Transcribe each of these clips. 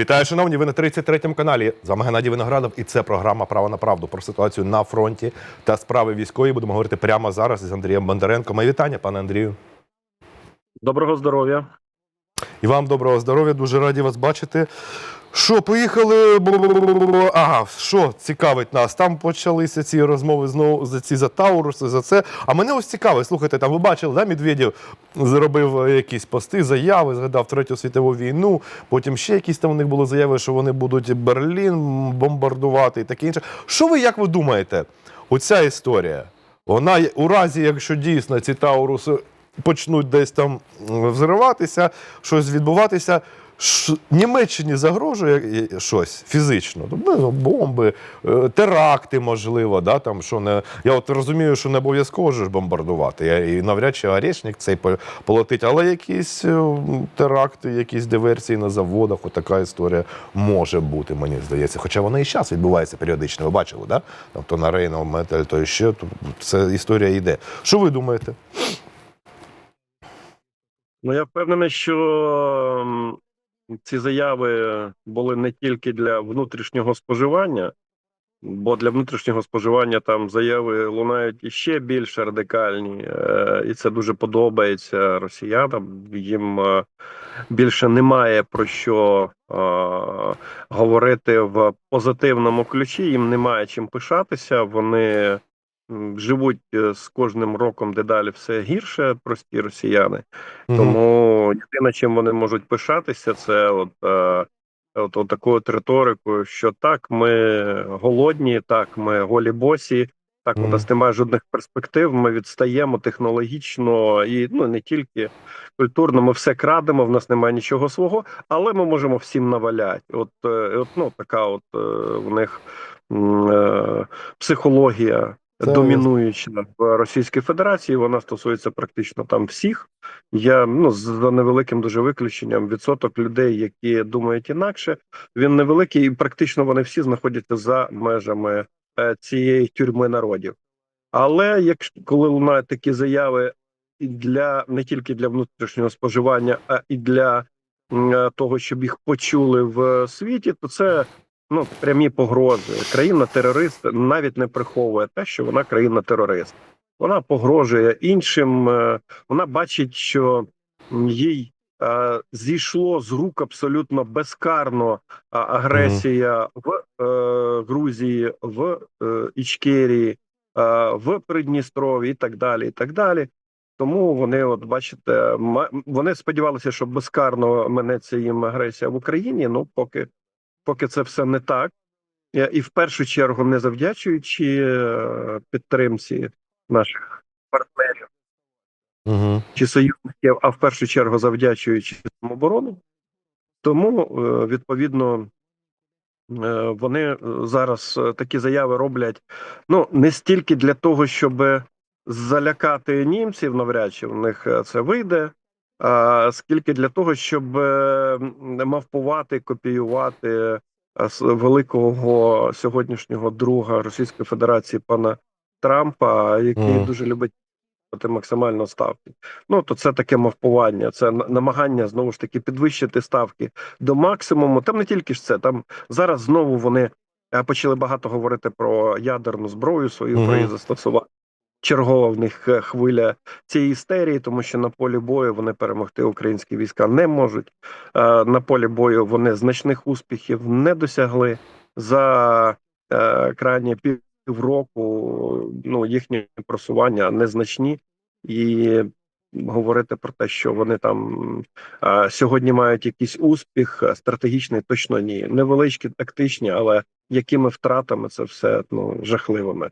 Вітаю, шановні. Ви на 33-му каналі. З вами Геннадій Виноградов, і це програма Право на правду про ситуацію на фронті та справи військової. Будемо говорити прямо зараз із Андрієм Бондаренко. Мої вітання, пане Андрію. Доброго здоров'я. І вам доброго здоров'я. Дуже раді вас бачити. Що, поїхали? Ага, що цікавить нас? Там почалися ці розмови знову за ці за Тауруси, за це. А мене ось цікавить, слухайте, там ви бачили, да, Медведєв зробив е, якісь пости, заяви, згадав Третю світову війну. Потім ще якісь там у них були заяви, що вони будуть Берлін бомбардувати і таке інше. Що ви як ви думаєте? Оця історія, вона у разі, якщо дійсно ці Тауруси почнуть десь там взриватися, щось відбуватися. Німеччині загрожує е, щось фізично, ну, бомби, е, теракти, можливо, да, там, що не... я от розумію, що не обов'язково ж бомбардувати, я- і навряд чи Орешник цей по- полетить, але якісь е, теракти, якісь диверсії на заводах, отака історія може бути, мені здається. Хоча вона і зараз відбувається періодично, ви бачили, да? Там, то на Рейнов, Метель, то ще, то це історія йде. Що ви думаєте? Ну я впевнений, що ці заяви були не тільки для внутрішнього споживання, бо для внутрішнього споживання там заяви лунають іще більш радикальні, е, і це дуже подобається росіянам. Їм е, більше немає про що е, говорити в позитивному ключі. Їм немає чим пишатися. Вони живуть е, з кожним роком дедалі все гірше, прості росіяни. Тому єдине, чим вони можуть пишатися, це от, е, от, от такою риторикою, що так, ми голодні, так, ми голі босі, так, у нас немає жодних перспектив, ми відстаємо технологічно і ну не тільки культурно, ми все крадемо, в нас немає нічого свого, але ми можемо всім наваляти. От, е, от ну, така от в них е, психологія. Це- Домінуюча в Російській Федерації, вона стосується практично там всіх. Я ну за невеликим дуже виключенням відсоток людей, які думають інакше, він невеликий, і практично вони всі знаходяться за межами е, цієї тюрми народів. Але якщо коли лунають такі заяви і для не тільки для внутрішнього споживання, а і для е, того, щоб їх почули в світі, то це ну прямі погрози. Країна терорист навіть не приховує те, що вона країна терорист. Вона погрожує іншим. е, Вона бачить, що їй е, зійшло з рук абсолютно безкарно а, агресія в е, Грузії, в е, Ічкерії, е, в Придністрові і так далі. І так далі. Тому вони, от бачите, вони сподівалися, що безкарно минеться їм агресія в Україні. Ну, поки, поки це все не так. І в першу чергу не завдячуючи е, підтримці наших партнерів Угу. чи союзників, а в першу чергу завдячуючи оборону. Тому, е, відповідно, е, вони зараз такі заяви роблять ну не стільки для того, щоб залякати німців, навряд чи в них це вийде. Скільки для того, щоб е, мавпувати, копіювати е, великого сьогоднішнього друга Російської Федерації пана Трампа, який Мгм. дуже любить максимально ставки. Ну то це таке мавпування, це намагання знову ж таки підвищити ставки до максимуму. Там не тільки ж це, там зараз знову вони е, почали багато говорити про ядерну зброю свою про її застосування. Чергова в них е, хвиля цієї істерії, тому що на полі бою вони перемогти українські війська не можуть. Е, На полі бою вони значних успіхів не досягли за е, крайні півроку. Ну їхні просування незначні, і говорити про те, що вони там сьогодні мають якийсь успіх стратегічний, точно ні. Невеличкі, тактичні, але якими втратами це все ну жахливими.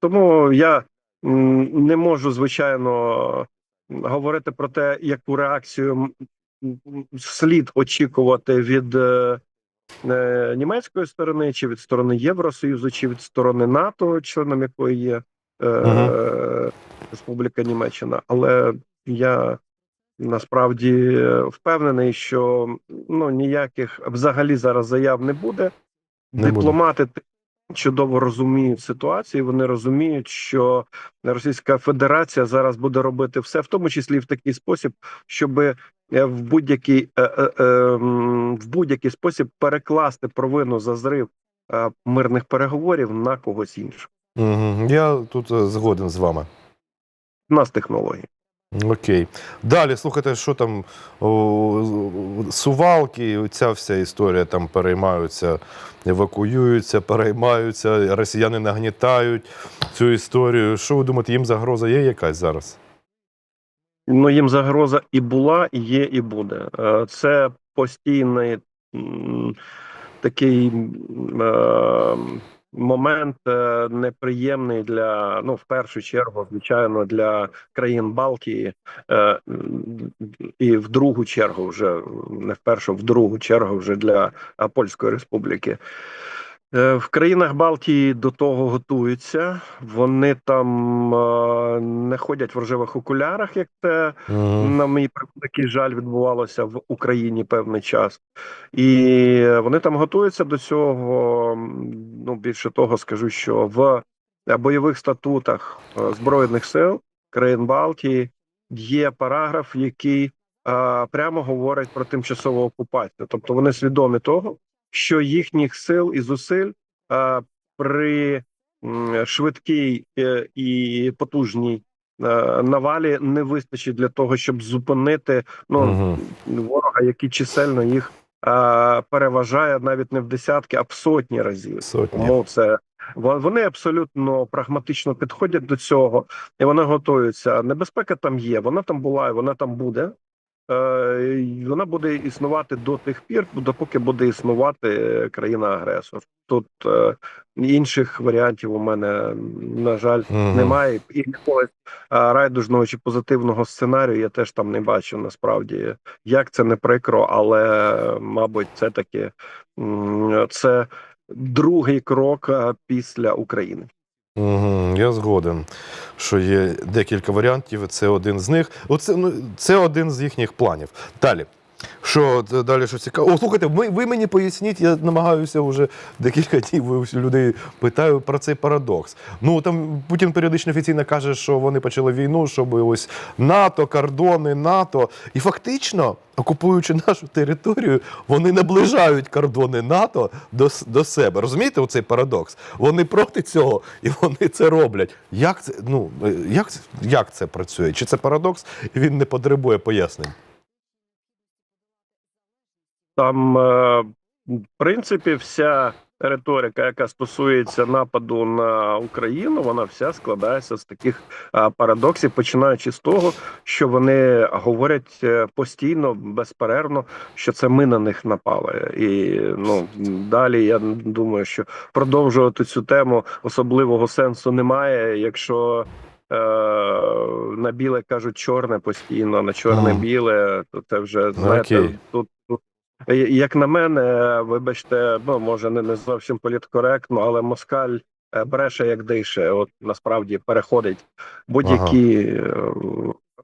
Тому я не можу звичайно говорити про те, яку реакцію слід очікувати від е, е, німецької сторони, чи від сторони Євросоюзу, чи від сторони НАТО, членом якої є е, Мгм. Республіка Німеччина. Але я насправді впевнений, що ну ніяких взагалі зараз заяв не буде. Не буде. Чудово розуміють ситуацію. Вони розуміють, що Російська Федерація зараз буде робити все, в тому числі в такий спосіб, щоб е, в будь-який е, е, в будь-який спосіб перекласти провину за зрив мирних переговорів на когось іншого. Я тут згоден з вами. У нас технології. Окей. Далі, слухайте, що там о, сувалки, ця вся історія там переймаються, евакуюються, переймаються, росіяни нагнітають цю історію. Що ви думаєте, їм загроза є якась зараз? Ну їм загроза і була, і є, і буде. Е, Це постійний такий е, момент е, неприємний для ну, в першу чергу, звичайно, для країн Балтії, е, і в другу чергу, вже не в першу, в другу чергу вже для Польської Республіки. Е, В країнах Балтії до того готуються. Вони там е, не ходять в рожевих окулярах, як це Угу. на мій превеликий жаль відбувалося в Україні певний час, і вони там готуються до цього. Ну більше того, скажу, що в е, бойових статутах збройних сил країн Балтії є параграф, який е, прямо говорить про тимчасову окупацію. Тобто вони свідомі того, що їхніх сил і зусиль е, при швидкій е, і потужній е, навалі не вистачить для того, щоб зупинити ну Угу. ворога, який чисельно їх переважає навіть не в десятки, а в сотні разів. Сотні. Тому це вони абсолютно прагматично підходять до цього, і вони готуються. Небезпека там є, вона там була і вона там буде. Е, Вона буде існувати до тих пір, допоки буде існувати е, країна-агресор. Тут е, інших варіантів у мене на жаль немає. І якогось райдужного чи позитивного сценарію я теж там не бачу. Насправді, як це не прикро, але мабуть, це таки це другий крок після України. Угу, я згоден, що є декілька варіантів. Це один з них. Оце, ну, це один з їхніх планів. Далі. Що д- далі що цікаво? О, слухайте, ми, ви мені поясніть, я намагаюся вже декілька днів людей питаю про цей парадокс. Ну там Путін періодично офіційно каже, що вони почали війну, щоб ось НАТО, кордони, НАТО. І фактично, окупуючи нашу територію, вони наближають кордони НАТО до, до себе. Розумієте, оцей парадокс? Вони проти цього і вони це роблять. Як це, ну, е, як, як це працює? Чи це парадокс, він не потребує пояснень? Там, е, в принципі, вся риторика, яка стосується нападу на Україну, вона вся складається з таких е, парадоксів, починаючи з того, що вони говорять е, постійно, безперервно, що це ми на них напали. І ну далі я думаю, що продовжувати цю тему особливого сенсу немає, якщо. На біле кажуть чорне постійно, на чорне біле, то це вже знаєте, Окей. тут, тут Як на мене, вибачте, ну може не, не зовсім політкоректно, але москаль е, бреше як дише. От насправді переходить будь-які е,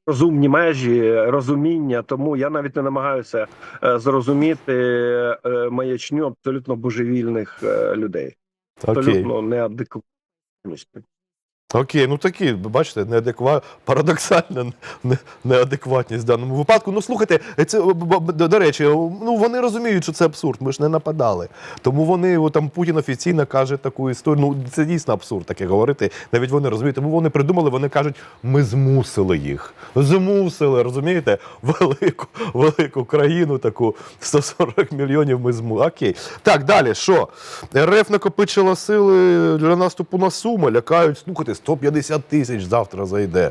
розумні межі, розуміння. Тому я навіть не намагаюся е, зрозуміти маячню абсолютно божевільних людей, абсолютно неадекватність. Окей, ну такі, бачите, неадеква... парадоксальна не- неадекватність в даному випадку. Ну слухайте, це до, речі, ну вони розуміють, що це абсурд. Ми ж не нападали. Тому вони там Путін офіційно каже таку історію. Ну це дійсно абсурд таке говорити. Навіть вони розуміють. Тому вони придумали, вони кажуть, ми змусили їх. Змусили, розумієте? Велику, велику країну, таку 140 мільйонів. Ми змусили. Окей. Так, далі, що? РФ накопичила сили для наступу на Суми, лякають. Слухайте, 150 тисяч завтра зайде.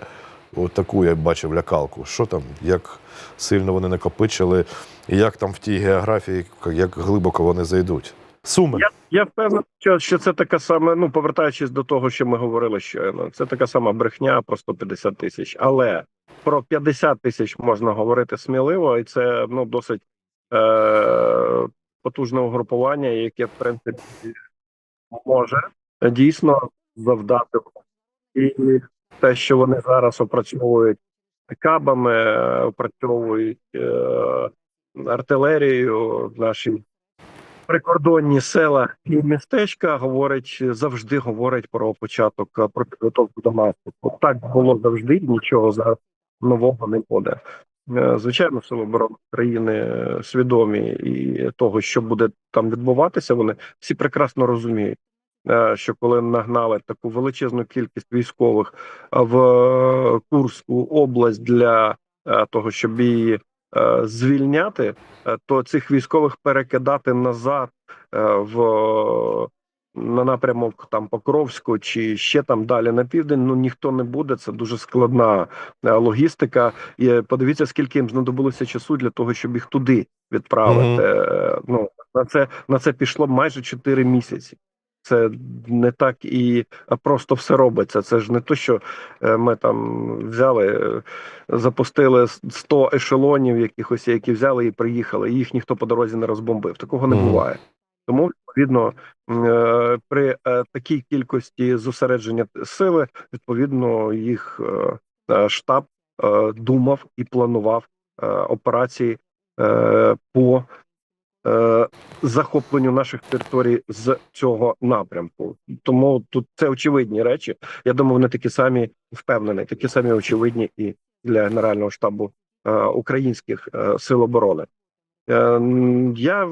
От таку я бачив лякалку. Що там, як сильно вони накопичили, і як там в тій географії, як глибоко вони зайдуть. Суми. Я, я впевнений, що, що це така сама. Ну повертаючись до того, що ми говорили щойно, це така сама брехня про 150 тисяч. Але про 50 тисяч можна говорити сміливо, і це ну досить е- потужне угрупування, яке в принципі може дійсно завдати. І те, що вони зараз опрацьовують кабами, опрацьовують е- в нашій прикордонні села і містечка говорить завжди говорить про початок е, про підготовку до наступу. Так було завжди, нічого зараз нового не буде. Е, Звичайно, сили оборони країни свідомі і того, що буде там відбуватися, вони всі прекрасно розуміють, що коли нагнали таку величезну кількість військових е, в е, Курську область для е, того, щоб її е, звільняти, е, то цих військових перекидати назад е, в на напрямок там Покровську чи ще там далі на південь. Ну ніхто не буде. Це дуже складна е, логістика. І е, подивіться, скільки їм знадобилося часу для того, щоб їх туди відправити. Е, Ну на це на це пішло майже 4 місяці. Це не так і просто все робиться. Це ж не то, що е, ми там взяли, е, запустили 100 ешелонів, якихось, які взяли і приїхали. і Їх ніхто по дорозі не розбомбив. Такого не буває. Тому відповідно е, при такій кількості зосередження сили, відповідно, їх штаб думав і планував операції по захопленню наших територій з цього напрямку. Тому тут це очевидні речі. Я думаю, вони такі самі впевнені, такі самі очевидні і для Генерального штабу е, українських е, сил оборони. Е, я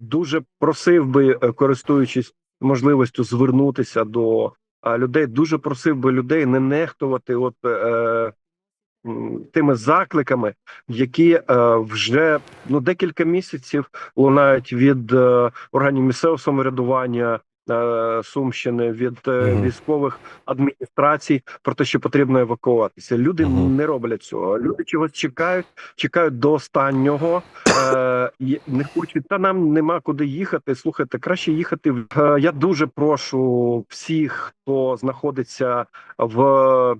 дуже просив би, е, користуючись можливістю звернутися до е, людей, дуже просив би людей не нехтувати от е, тими закликами, які е, вже ну декілька місяців лунають від е, органів місцевого самоврядування. е, Сумщини від е, Мгм. військових адміністрацій про те, що потрібно евакуватися. Люди Мгм. не роблять цього. Люди чогось чекають, чекають до останнього. Е, не хочуть. Та нам нема куди їхати. Слухайте, краще їхати. в- Е, я дуже прошу всіх, хто знаходиться в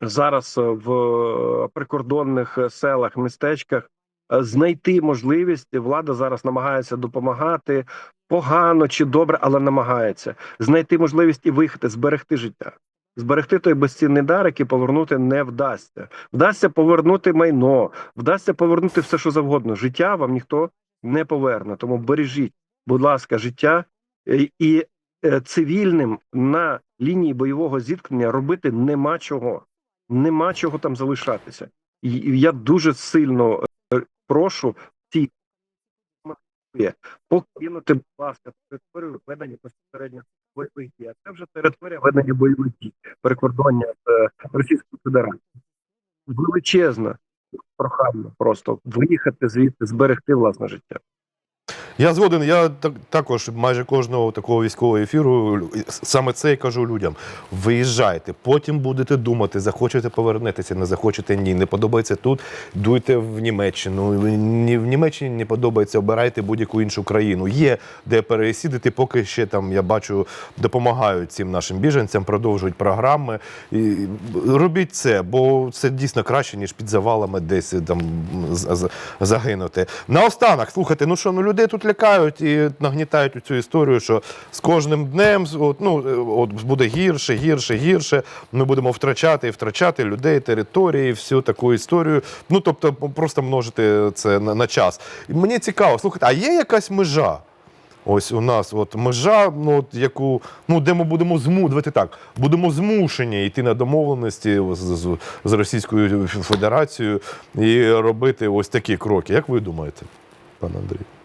зараз в прикордонних селах, містечках, е, знайти можливість. Влада зараз намагається допомагати погано чи добре, але намагається знайти можливість і виїхати, зберегти життя. Зберегти той безцінний дар, який повернути не вдасться. Вдасться повернути майно, вдасться повернути все, що завгодно. Життя вам ніхто не поверне. Тому бережіть, будь ласка, життя Е, і е, цивільним на лінії бойового зіткнення робити нема чого. Нема чого там залишатися. І я дуже сильно е, прошу ці покинути, будь ласка, територію ведення безпосередньо бойових дій. Це вже територія ведення бойових дій, перекордоння з е, Російською Федерацією. Величезна прохання просто виїхати звідти, зберегти власне життя. Я згоден. Я так, також майже кожного такого військового ефіру саме це і кажу людям: виїжджайте, потім будете думати, захочете повернетеся, не захочете ні. Не подобається тут, дуйте в Німеччину. Ні в Німеччині не подобається, обирайте будь-яку іншу країну. Є де пересідати, поки ще там я бачу, допомагають цим нашим біженцям, продовжують програми. І робіть це, бо це дійсно краще, ніж під завалами десь там загинути. Наостанок, слухайте, ну що, ну людей тут лякають і нагнітають цю історію, що з кожним днем от, ну, е, от буде гірше, гірше, гірше. Ми будемо втрачати і втрачати людей, території, всю таку історію. Ну тобто, просто множити це на, на час. І мені цікаво, слухайте, а є якась межа? Ось у нас от межа, ну от яку ну де ми будемо зму, так, будемо змушені йти на домовленості з, з, з Російською Федерацією і робити ось такі кроки. Як ви думаєте, пане Андрій?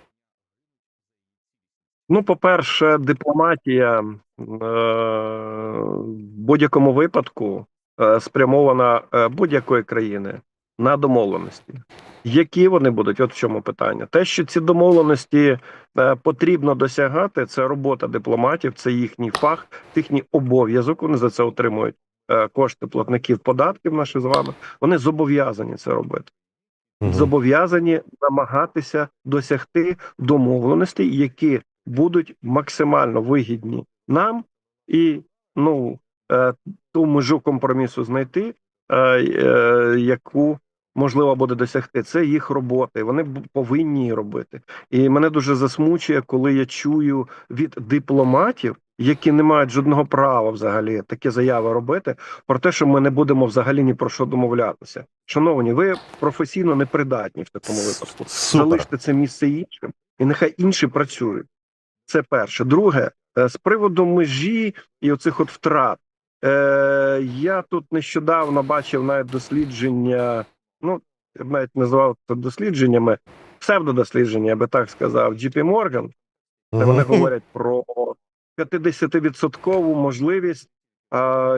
Ну, по-перше, дипломатія е, в будь-якому випадку е, спрямована е, будь-якої країни на домовленості. Які вони будуть? От в чому питання. Те, що ці домовленості е, потрібно досягати, це робота дипломатів, це їхній фах, їхній обов'язок. Вони за це отримують е, кошти платників податків наших з вами. Вони зобов'язані це робити зобов'язані намагатися досягти домовленостей, які будуть максимально вигідні нам, і ну е, ту межу компромісу знайти, е, е, яку можливо буде досягти. Це їх робота, і вони повинні її робити. І мене дуже засмучує, коли я чую від дипломатів. Які не мають жодного права взагалі такі заяви робити про те, що ми не будемо взагалі ні про що домовлятися. Шановні, ви професійно непридатні в такому випадку. Супер. Залиште це місце іншим, і нехай інші працюють. Це перше. Друге, е, з приводу межі і оцих от втрат. Е, я тут нещодавно бачив навіть дослідження, ну, я б навіть називав це дослідженнями, псевдодослідження, я би так сказав, JP Morgan, де вони говорять про 50% можливість,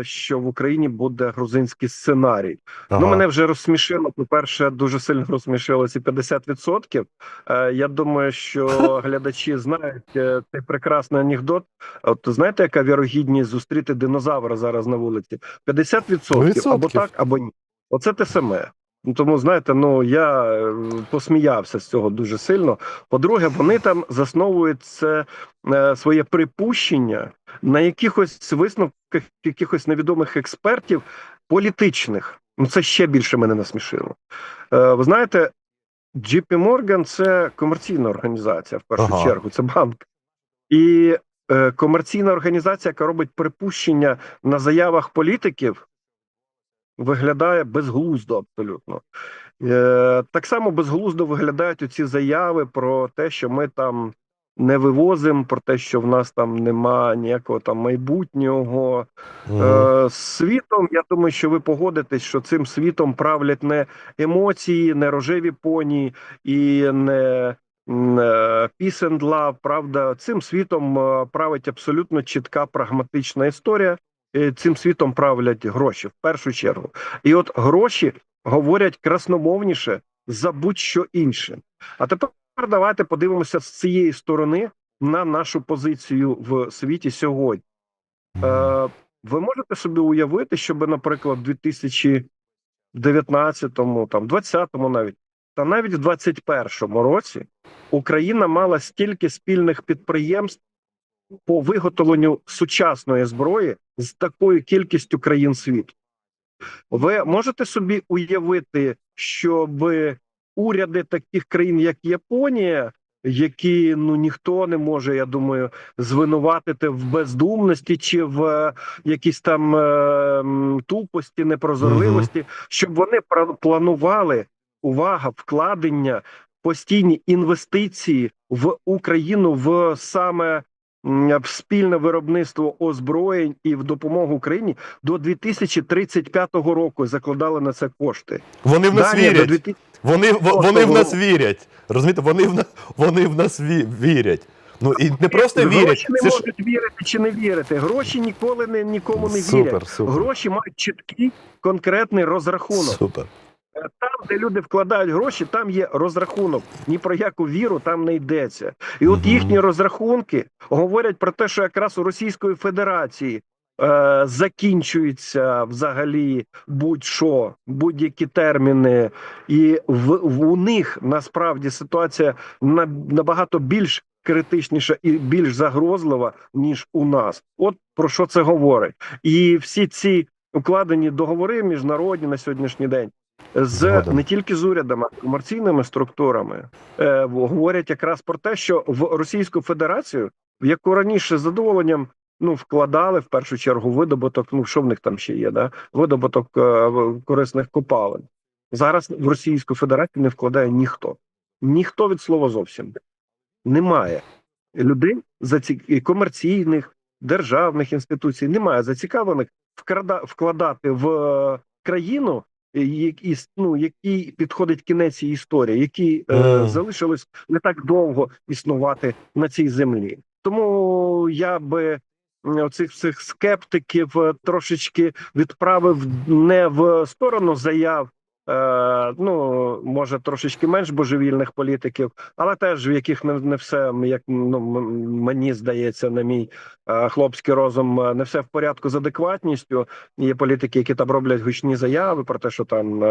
що в Україні буде грузинський сценарій. Ага. Ну, мене вже розсмішило. По-перше, дуже сильно розсмішило ці 50%. Е, я думаю, що глядачі знають е, цей прекрасний анекдот. От знаєте, яка вірогідність зустріти динозавра зараз на вулиці? 50% або так, або ні. Оце те саме. Ну, Тому знаєте, ну я е, посміявся з цього дуже сильно. По-друге, вони там засновують це е, своє припущення на якихось висновках якихось невідомих експертів політичних. Ну це ще більше мене насмішило. Е, ви знаєте, JP Morgan – це комерційна організація в першу Ага. чергу, це банк. І комерційна організація, яка робить припущення на заявах політиків, виглядає безглуздо абсолютно. Е, так само безглуздо виглядають оці заяви про те, що ми там не вивозимо, про те, що в нас там нема ніякого там майбутнього. Е, світом, я думаю, що ви погодитесь, що цим світом правлять не емоції, не рожеві поні і не е, peace and love, правда, цим світом е, править абсолютно чітка прагматична історія. Е, Цим світом правлять гроші в першу чергу. І от гроші говорять красномовніше за будь-що інше. А тепер давайте подивимося з цієї сторони на нашу позицію в світі сьогодні. Е, ви можете собі уявити, щоб, наприклад, в 2019-му, там, 20-му навіть, та навіть в 21-му році Україна мала стільки спільних підприємств по виготовленню сучасної зброї з такою кількістю країн світу. Ви можете собі уявити, щоб уряди таких країн, як Японія, які ну ніхто не може, я думаю, звинуватити в бездумності чи в е, якійсь там е, тупості, непрозорливості, щоб вони планували увага, вкладення, постійні інвестиції в Україну в саме в спільне виробництво озброєнь і в допомогу Україні до 2035 року закладали на це кошти. Вони в нас Данія вірять. 2000 Вони, вони в нас вірять. Розумієте, вони в нас, вони в нас ві- вірять. Ну і не просто вірять. Гроші не Це ж... можуть вірити чи не вірити. Гроші ніколи не нікому не Супер, вірять. супер. Гроші мають чіткий конкретний розрахунок. Супер. Там, де люди вкладають гроші, там є розрахунок. Ні про яку віру там не йдеться. І от їхні розрахунки говорять про те, що якраз у Російської Федерації е, закінчується взагалі будь-що, будь-які терміни, і в, в у них насправді ситуація на, набагато більш критичніша і більш загрозлива ніж у нас. От про що це говорить, і всі ці укладені договори міжнародні на сьогоднішній день. З не тільки з урядами, а й комерційними структурами е, говорять якраз про те, що в Російську Федерацію, в яку раніше з задоволенням ну вкладали в першу чергу видобуток. Ну що в них там ще є? Да? Видобуток е, корисних копалин. Зараз в Російську Федерацію не вкладає ніхто, ніхто від слова зовсім немає людей заці... і комерційних державних інституцій. Немає зацікавлених вкрада... вкладати в е, країну. Які ну який підходить кінець її історії, які е, залишились не так довго існувати на цій землі. Тому я би оцих всіх скептиків е, трошечки відправив не в сторону заяв. Е, ну може трошечки менш божевільних політиків, але теж в яких не, не все як ну мені здається, на мій е, хлопський розум, е, не все в порядку з адекватністю. Є політики, які там роблять гучні заяви про те, що там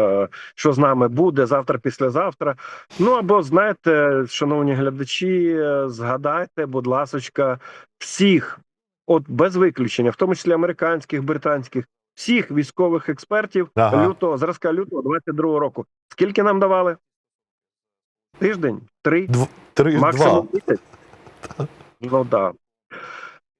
що з нами буде завтра, післязавтра. Ну або знаєте, шановні глядачі, згадайте, будь ласочка, всіх, от без виключення, в тому числі американських, британських, всіх військових експертів Ага. лютого, зразка лютого 22 року. Скільки нам давали? Тиждень? Три? Дв... Три, Максимум два. місяць? Ну так.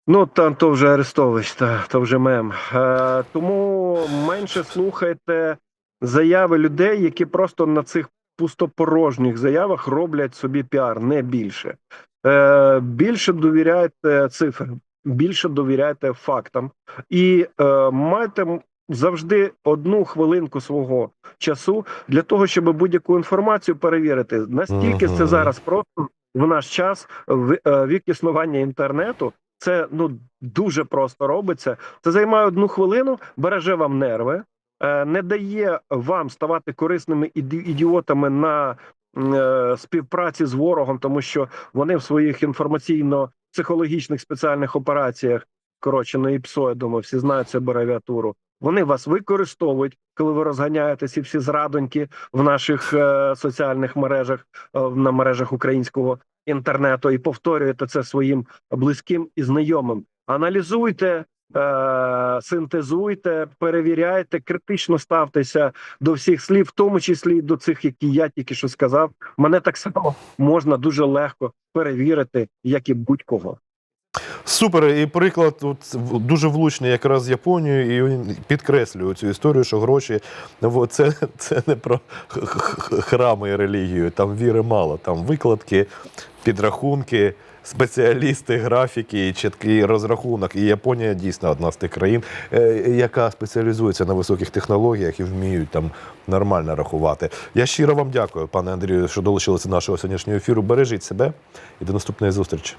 Ну, там то вже Арестович, та, то вже мем. Е, тому менше слухайте заяви людей, які просто на цих пустопорожніх заявах роблять собі піар, не більше. Е, більше довіряйте цифрам. Більше довіряйте фактам і е, майте завжди одну хвилинку свого часу для того, щоб будь-яку інформацію перевірити. Настільки це зараз просто в наш час в е, вік існування інтернету. Це ну дуже просто робиться. Це займає одну хвилину, береже вам нерви, е, не дає вам ставати корисними іді- ідіотами на е, співпраці з ворогом, тому що вони в своїх інформаційно-психологічних спеціальних операціях, коротше, на ІПСО, я думаю, всі знають цю абревіатуру. Вони вас використовують, коли ви розганяєтеся всі зрадоньки в наших е, соціальних мережах, е, на мережах українського інтернету, і повторюєте це своїм близьким і знайомим. Аналізуйте, синтезуйте, перевіряйте, критично ставтеся до всіх слів, в тому числі до цих, які я тільки що сказав. Мене так само можна дуже легко перевірити, як і будь-кого. Супер, і приклад в- дуже влучний якраз з Японією, і він підкреслює цю історію, що гроші це, це не про храми і релігію, там віри мало, там викладки, підрахунки, спеціалісти, графіки, чіткий розрахунок. І Японія дійсно одна з тих країн, е, яка спеціалізується на високих технологіях і вміють там нормально рахувати. Я щиро вам дякую, пане Андрію, що долучилися до нашого сьогоднішнього ефіру. Бережіть себе і до наступної зустрічі.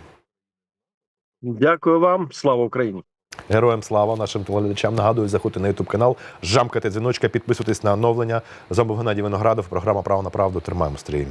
Дякую вам, слава Україні! Героям слава нашим телеглядачам. Нагадую, заходьте на YouTube канал, жамкайте дзвіночка, підписуйтесь на оновлення. З вами Геннадій Виноградов. Програма Право на правду. Тримаємо стрій.